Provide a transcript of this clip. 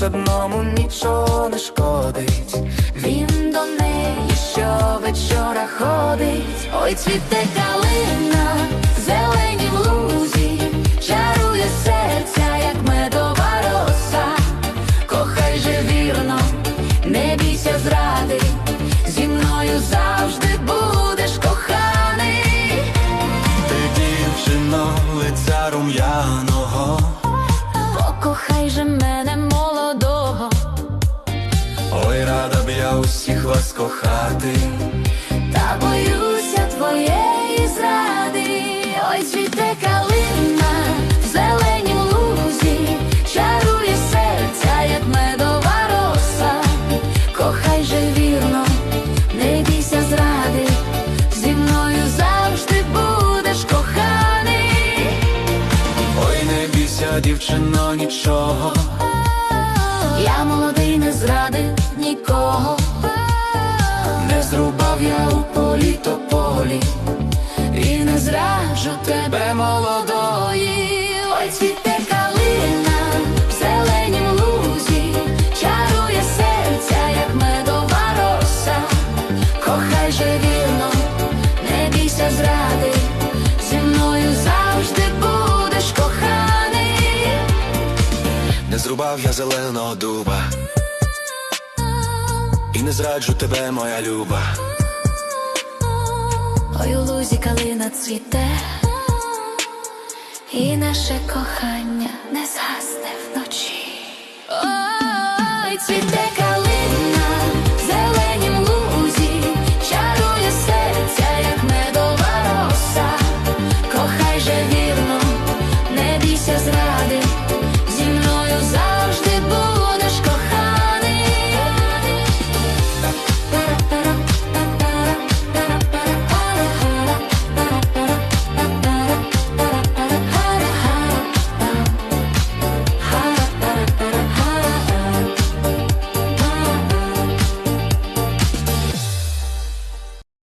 що не шкодить. Він до неї щовечора ходить. Ой, цвіте калина, зелені в лузі, чарує серця, як медова роса. Кохай же вірно, не бійся зради, зі мною завжди будеш коханий. Ти дівчино лиця рум'яного, Покохай же мене рада б я усіх вас кохати. та боюся твоєї зради. Ой, цвіте калина, в зеленім лузі, чарує серця, як медова роса. Кохай же вірно, не бійся зради, зі мною завжди будеш коханий. Ой, не бійся, дівчино, нічого. Я зрадив нікого, Не зрубав я у полі тополі, і не зраджу тебе молодої. Ой, калина в лузі, чарує серця, як медова роса. Кохай же вірно, не бійся зради, зі мною завжди будеш коханий. Не зрубав я зеленого дуба, і не зраджу тебе, моя люба. Ой, у лузі калина цвіте, і наше кохання не згасне